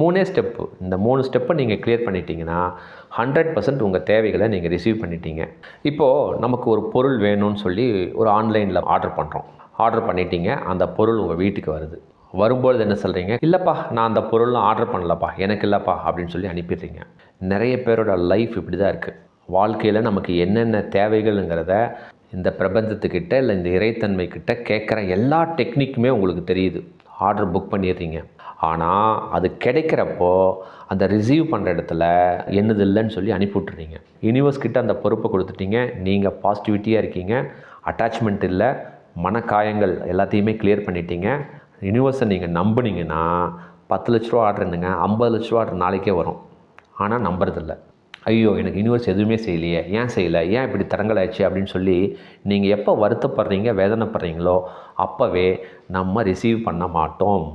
மூணே ஸ்டெப்பு இந்த மூணு ஸ்டெப்பை நீங்கள் கிளியர் பண்ணிட்டீங்கன்னா ஹண்ட்ரட் பர்சன்ட் உங்கள் தேவைகளை நீங்கள் ரிசீவ் பண்ணிட்டீங்க. இப்போது நமக்கு ஒரு பொருள் வேணும்னு சொல்லி ஒரு ஆன்லைனில் ஆர்டர் பண்ணுறோம் ஆர்டர் பண்ணிட்டீங்க அந்த பொருள் உங்கள் வீட்டுக்கு வருது. வரும்பொழுது என்ன சொல்கிறீங்க இல்லைப்பா நான் அந்த பொருள்லாம் ஆர்டர் பண்ணலப்பா. எனக்கு இல்லைப்பா. அப்படின்னு சொல்லி அனுப்பிடுறீங்க. நிறைய பேரோட லைஃப் இப்படி தான் இருக்குது வாழ்க்கையில் நமக்கு என்னென்ன தேவைகள்ங்கிறத இந்த பிரபஞ்சத்துக்கிட்ட இல்லை இந்த இறைத்தன்மைக்கிட்ட கேட்குற எல்லா டெக்னிக்குமே உங்களுக்கு தெரியுது. ஆர்டர் புக் பண்ணிடுறீங்க. ஆனால் அது கிடைக்கிறப்போ அந்த ரிசீவ் பண்ணுற இடத்துல என்னது இல்லைன்னு சொல்லி அனுப்பிவிட்டுறீங்க. யூனிவர்ஸ் கிட்ட அந்த பொறுப்பை கொடுத்துட்டீங்க. நீங்கள் பாசிட்டிவிட்டியாக இருக்கீங்க. அட்டாச்மெண்ட் இல்லை. மனக்காயங்கள் எல்லாத்தையுமே கிளியர் பண்ணிட்டீங்க. யூனிவர்ஸை நீங்கள் நம்புனீங்கன்னா பத்து லட்ச ரூபா ஆர்டருங்க ஐம்பது லட்ச ரூபா ஆர்டர் நாளைக்கே வரும். ஆனால் நம்புறதில்ல. ஐயோ எனக்கு யூனிவர்ஸ் எதுவுமே செய்யலையே. ஏன் செய்யலை? ஏன் இப்படி தரங்களாச்சு அப்படின்னு சொல்லி நீங்கள் எப்போ வருத்தப்படுறீங்க வேதனைப்படுறீங்களோ அப்போவே நம்ம ரிசீவ் பண்ண மாட்டோம்.